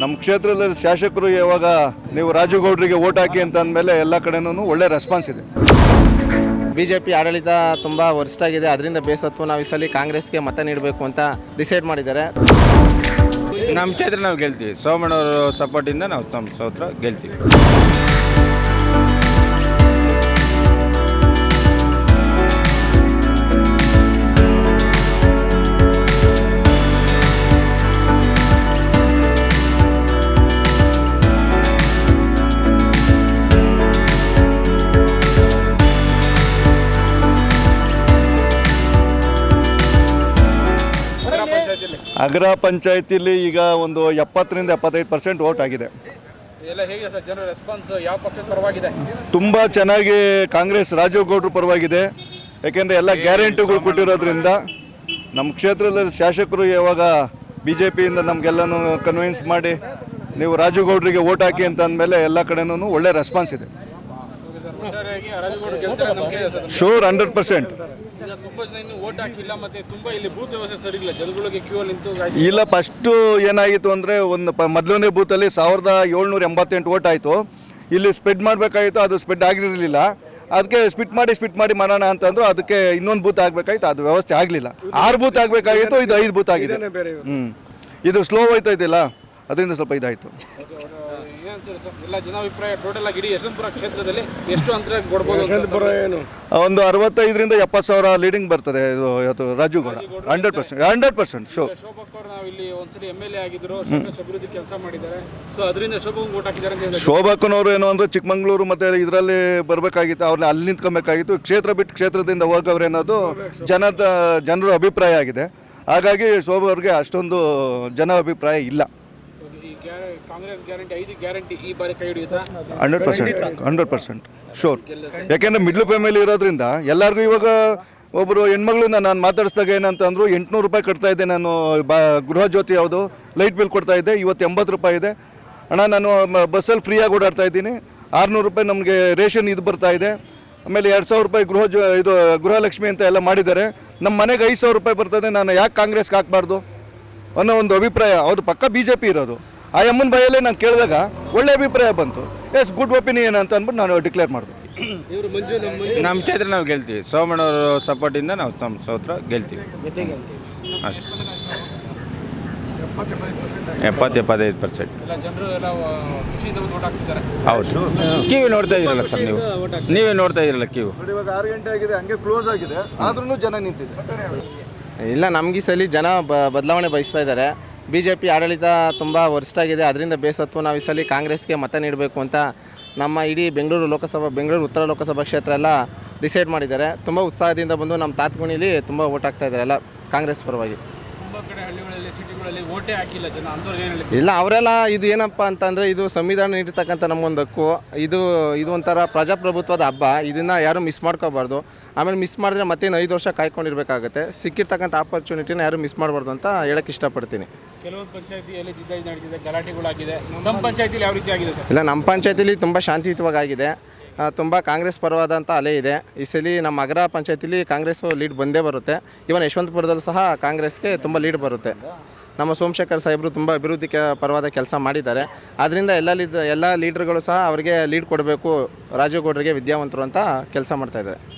ನಮ್ಮ ಕ್ಷೇತ್ರದಲ್ಲಿ ಶಾಸಕರು ಯಾವಾಗ ನೀವು ರಾಜಗೌಡರಿಗೆ ಓಟ್ ಹಾಕಿ ಅಂತ ಅಂದಮೇಲೆ ಎಲ್ಲ ಕಡೆನೂ ಒಳ್ಳೆ ರೆಸ್ಪಾನ್ಸ್ ಇದೆ. ಬಿ ಜೆ ಪಿ ಆಡಳಿತ ತುಂಬ ವರ್ಸ್ಟ್ ಆಗಿದೆ ಅದರಿಂದ ಬೇಸತ್ತು ನಾವು ಈ ಸಲ ಕಾಂಗ್ರೆಸ್ಗೆ ಮತ ನೀಡಬೇಕು ಅಂತ ಡಿಸೈಡ್ ಮಾಡಿದ್ದಾರೆ. ನಮ್ಮ ಕ್ಷೇತ್ರ ನಾವು ಗೆಲ್ತೀವಿ. ಸೋಮಣ್ಣವರು ಸಪೋರ್ಟಿಂದ ನಾವು ನಮ್ಮ ಸೋತ್ರ ಗೆಲ್ತೀವಿ. ಅಗ್ರ ಪಂಚಾಯತಿಲಿ ಈಗ ಒಂದು ಎಪ್ಪತ್ತರಿಂದ ಎಪ್ಪತ್ತೈದು ಪರ್ಸೆಂಟ್ ವೋಟ್ ಆಗಿದೆ. ತುಂಬ ಚೆನ್ನಾಗಿ ಕಾಂಗ್ರೆಸ್ ರಾಜೀವ್ ಗೌಡ್ರ ಪರವಾಗಿದೆ. ಯಾಕೆಂದರೆ ಎಲ್ಲ ಗ್ಯಾರಂಟಿಗಳು ಕೊಟ್ಟಿರೋದ್ರಿಂದ ನಮ್ಮ ಕ್ಷೇತ್ರದಲ್ಲಿ ಶಾಸಕರು ಯಾವಾಗ ಬಿ ಜೆ ಪಿಯಿಂದ ನಮಗೆಲ್ಲನೂ ಕನ್ವಿನ್ಸ್ ಮಾಡಿ ನೀವು ರಾಜೀವ್ ಗೌಡ್ರಿಗೆ ವೋಟ್ ಹಾಕಿ ಅಂತ ಅಂದಮೇಲೆ ಎಲ್ಲ ಕಡೆನೂ ಒಳ್ಳೆ ರೆಸ್ಪಾನ್ಸ್ ಇದೆ ಒಟ್ಟಾರೆಯಾಗಿ ರಾಜಗೌಡ ಗೆಲ್ತಾರೆ ನಂಬಿಕೆ ಇದೆ ಸರ್ ಶೋರ್ ಹಂಡ್ರೆಡ್ ಪರ್ಸೆಂಟ್ ಇಲ್ಲ ಫಸ್ಟು ಏನಾಗಿತ್ತು ಅಂದರೆ ಒಂದು ಪ ಮೊದಲನೇ ಬೂತಲ್ಲಿ ಸಾವಿರದ ಏಳ್ನೂರ ಎಂಬತ್ತೆಂಟು ಓಟ್ ಆಯಿತು. ಇಲ್ಲಿ ಸ್ಪ್ರೆಡ್ ಮಾಡಬೇಕಾಗಿತ್ತು ಅದು ಸ್ಪ್ರೆಡ್ ಆಗಿರಲಿಲ್ಲ. ಅದಕ್ಕೆ ಸ್ಪಿಟ್ ಮಾಡಿ ಸ್ಪಿಟ್ ಮಾಡಿ ಮಾಡೋಣ ಅಂತಂದ್ರು ಅದಕ್ಕೆ ಇನ್ನೊಂದು ಬೂತ್ ಆಗಬೇಕಾಯ್ತು ಅದು ವ್ಯವಸ್ಥೆ ಆಗಲಿಲ್ಲ. ಆರು ಬೂತ್ ಆಗಬೇಕಾಗಿತ್ತು ಇದು ಐದು ಬೂತ್ ಆಗಿದೆ. ಹ್ಞೂ ಇದು ಸ್ಲೋ ಹೋಯ್ತಾ ಇದೆಯಲ್ಲ ಅದರಿಂದ ಸ್ವಲ್ಪ ಇದಾಯಿತು. ಏನ್ ಸರ್ ಸರ್ ಎಲ್ಲ ಜನಾಭಿಪ್ರಾಯ ಟೋಟಲ್ ಆಗಿ ಇಡೀ ಯಶವಂತಪುರ ಕ್ಷೇತ್ರದಲ್ಲಿ ಎಷ್ಟು ಅಂತರ ಕೊಡ್ಬೋದು ಅಂತ? ಒಂದು ಅರವತ್ತೈದರಿಂದ ಎಪ್ಪತ್ತು ಸಾವಿರ ಲೀಡಿಂಗ್ ಬರ್ತದೆ ಇದು ಇವತ್ತು Raju Gowda. Hundred percent hundred percent show ಶೋಭಕ್ ಅವರು ನಾವು ಇಲ್ಲಿ ಒಂದ್ಸರಿ ಎಂ ಎಲ್ ಎ ಆಗಿದ್ರು ಸಾಕಷ್ಟು ಅಭಿವೃದ್ಧಿ ಕೆಲಸ ಮಾಡಿದ್ದಾರೆ. ಸೊ ಅದರಿಂದ ಶೋಭಕ್ ಓಟ್ ಹಾಕಿದ್ದಾರೆ ಅಂತ ಹೇಳಿದ್ರು. ಶೋಭಕ್ಕನವರು ಏನು ಅಂದರೆ ಚಿಕ್ಕಮಂಗ್ಳೂರು ಮತ್ತು ಇದರಲ್ಲಿ ಬರಬೇಕಾಗಿತ್ತು ಅವ್ರನ್ನ ಅಲ್ಲಿ ನಿಂತ್ಕೊಬೇಕಾಗಿತ್ತು. ಕ್ಷೇತ್ರ ಬಿಟ್ಟು ಕ್ಷೇತ್ರದಿಂದ ಹೋಗವ್ರೆ ಅನ್ನೋದು ಜನದ ಜನರ ಅಭಿಪ್ರಾಯ ಆಗಿದೆ. ಹಾಗಾಗಿ ಶೋಭಾ ಅವ್ರಿಗೆ ಅಷ್ಟೊಂದು ಜನ ಅಭಿಪ್ರಾಯ ಇಲ್ಲ. ಕಾಂಗ್ರೆಸ್ ಗ್ಯಾರಂಟಿ ಐದು ಗ್ಯಾರಂಟಿ ಈ ಬಾರಿ ಕೈ ಹಿಡಿಯುತ್ತಾ? Hundred percent hundred percent sure ಯಾಕೆಂದರೆ ಮಿಡ್ಲ್ ಫ್ಯಾಮಿಲಿ ಇರೋದ್ರಿಂದ ಎಲ್ಲರಿಗೂ ಇವಾಗ ಒಬ್ಬರು ಹೆಣ್ಮಗಳನ್ನ ನಾನು ಮಾತಾಡಿಸಿದಾಗ ಏನಂತ ಅಂದರು ಎಂಟುನೂರು ರೂಪಾಯಿ ಕಟ್ತಾ ಇದ್ದೆ ನಾನು ಬಾ ಗೃಹ ಜ್ಯೋತಿ ಯಾವುದು ಲೈಟ್ ಬಿಲ್ ಕೊಡ್ತಾ ಇದ್ದೆ ಇವತ್ತು ಎಂಬತ್ತು ರೂಪಾಯಿ ಇದೆ. ಅಣ್ಣ ನಾನು ಬಸ್ಸಲ್ಲಿ ಫ್ರೀಯಾಗಿ ಓಡಾಡ್ತಾ ಇದ್ದೀನಿ. ಆರುನೂರು ರೂಪಾಯಿ ನಮಗೆ ರೇಷನ್ ಇದು ಬರ್ತಾ ಇದೆ. ಆಮೇಲೆ ಎರಡು ಸಾವಿರ ರೂಪಾಯಿ ಗೃಹ ಜೋ ಇದು ಗೃಹಲಕ್ಷ್ಮಿ ಅಂತ ಎಲ್ಲ ಮಾಡಿದ್ದಾರೆ. ನಮ್ಮ ಮನೆಗೆ ಐದು ಸಾವಿರ ರೂಪಾಯಿ ಬರ್ತದೆ ನಾನು ಯಾಕೆ ಕಾಂಗ್ರೆಸ್ಗೆ ಹಾಕ್ಬಾರ್ದು? ಅನ್ನೋ ಒಂದು ಅಭಿಪ್ರಾಯ. ಅವ್ರ ಪಕ್ಕ ಬಿ ಜೆ ಪಿ ಇರೋದು. ಆ ಅಮ್ಮನ ಬಾಯಲ್ಲೇ ನಾನು ಕೇಳಿದಾಗ ಒಳ್ಳೆ ಅಭಿಪ್ರಾಯ ಬಂತು. ಎಸ್ ಗುಡ್ ಒಪಿನಿಯನ್ ಅಂತ ಅಂದ್ಬಿಟ್ಟು ನಾನು ಡಿಕ್ಲೇರ್ ಮಾಡಿದೆ. ನಮ್ಮ ಕ್ಷೇತ್ರ ನಾವು ಗೆಲ್ತೀವಿ. ಸೋಮಣ್ಣವರು ಸಪೋರ್ಟಿಂದ ನಾವು ನಮ್ಮ ಸೋತ್ರ ಗೆಲ್ತೀವಿ. ಅಷ್ಟೇ. ಎಪ್ಪತ್ತು ಎಪ್ಪತ್ತೈದು ಪರ್ಸೆಂಟ್ ಎಲ್ಲ ಜನರು ಎಲ್ಲ ಖುಷಿಯಿಂದ ಬಂದು ಹಾಕ್ತಿದ್ದಾರೆ. ಹೌದು. ಕಿವಿ ನೋಡ್ತಾ ಇದ್ದೀರಲ್ಲ ಸರ್ ನೀವು. ನೀವೇ ನೋಡ್ತಾ ಇದ್ದೀರಲ್ಲ ಕಿವು. ನೋಡಿ ಇವಾಗ ಆರು ಗಂಟೆ ಆಗಿದೆ ಹಂಗೆ ಕ್ಲೋಸ್ ಆಗಿದೆ. ಆದ್ರೂ ಜನ ನಿಂತಿದೆ ಇಲ್ಲ ನಮ್ಗೆ ಈ ಸಲ ಜನ ಬ ಬದಲಾವಣೆ ಬಯಸ್ತಾ ಇದ್ದಾರೆ. ಬಿ ಜೆ ಪಿ ಆಡಳಿತ ತುಂಬ ವರ್ಸ್ಟ್ ಆಗಿದೆ ಅದರಿಂದ ಬೇಸತ್ತು ನಾವು ಈ ಸಲ ಕಾಂಗ್ರೆಸ್ಗೆ ಮತ ನೀಡಬೇಕು ಅಂತ ನಮ್ಮ ಇಡೀ ಬೆಂಗಳೂರು ಲೋಕಸಭಾ, ಬೆಂಗಳೂರು ಉತ್ತರ ಲೋಕಸಭಾ ಕ್ಷೇತ್ರ ಎಲ್ಲ ಡಿಸೈಡ್ ಮಾಡಿದ್ದಾರೆ. ತುಂಬ ಉತ್ಸಾಹದಿಂದ ಬಂದು ನಮ್ಮ ತಾತ್ಗುಣಿಲಿ ತುಂಬ ಓಟ್ ಹಾಕ್ತಾ ಇದ್ದಾರೆ ಎಲ್ಲ ಕಾಂಗ್ರೆಸ್ ಪರವಾಗಿ. ಸಿಟಿಗಳಲ್ಲಿ ಓಟೇ ಹಾಕಿಲ್ಲ ಜನ ಅಂಥವ್ರು ಏನು ಹೇಳಿ ಇಲ್ಲ ಅವರೆಲ್ಲ ಇದು ಏನಪ್ಪ ಅಂತಂದರೆ ಇದು ಸಂವಿಧಾನ ನೀಡಿರ್ತಕ್ಕಂಥ ನಮ್ಮೊಂದು ಹಕ್ಕು. ಇದು ಇದು ಒಂಥರ ಪ್ರಜಾಪ್ರಭುತ್ವದ ಹಬ್ಬ. ಇದನ್ನು ಯಾರು ಮಿಸ್ ಮಾಡ್ಕೋಬಾರ್ದು. ಆಮೇಲೆ ಮಿಸ್ ಮಾಡಿದ್ರೆ ಮತ್ತೇನು ಐದು ವರ್ಷ ಕಾಯ್ಕೊಂಡಿರ್ಬೇಕಾಗುತ್ತೆ. ಸಿಕ್ಕಿರ್ತಕ್ಕಂಥ ಆಪರ್ಚುನಿಟಿನ ಯಾರು ಮಿಸ್ ಮಾಡಬಾರ್ದು ಅಂತ ಹೇಳಕ್ಕೆ ಇಷ್ಟಪಡ್ತೀನಿ. ಕೆಲವೊಂದು ಪಂಚಾಯತಿಯಲ್ಲಿ ಜಿದ್ದಾಜಿ ಗಲಾಟೆಗಳಾಗಿದೆ. ನಮ್ಮ ಪಂಚಾಯತಿಲಿ ಯಾವ ರೀತಿ ಆಗಿದೆ ಸರ್? ಇಲ್ಲ ನಮ್ಮ ಪಂಚಾಯತಿಲಿ ತುಂಬ ಶಾಂತಿಯುತವಾಗಿದೆ. ತುಂಬ ಕಾಂಗ್ರೆಸ್ ಪರವಾದಂಥ ಅಲೆ ಇದೆ. ಈ ಸಲ ನಮ್ಮ ಅಗ್ರ ಪಂಚಾಯತಿಲಿ ಕಾಂಗ್ರೆಸ್ಸು ಲೀಡ್ ಬಂದೇ ಬರುತ್ತೆ. ಇವನ್ ಯಶವಂತಪುರದಲ್ಲೂ ಸಹ ಕಾಂಗ್ರೆಸ್ಗೆ ತುಂಬ ಲೀಡ್ ಬರುತ್ತೆ. ನಮ್ಮ ಸೋಮಶೇಖರ್ ಸಾಹೇಬರು ತುಂಬ ಅಭಿವೃದ್ಧಿ ಪರವಾದ ಕೆಲಸ ಮಾಡಿದ್ದಾರೆ. ಆದ್ದರಿಂದ ಎಲ್ಲ ಲೀಡ್, ಎಲ್ಲ ಲೀಡ್ರ್ಗಳು ಸಹ ಅವರಿಗೆ ಲೀಡ್ ಕೊಡಬೇಕು, ರಾಜೀವ್ ಗೌಡರಿಗೆ ವಿದ್ಯಾವಂತರು ಅಂತ ಕೆಲಸ ಮಾಡ್ತಾಯಿದ್ದಾರೆ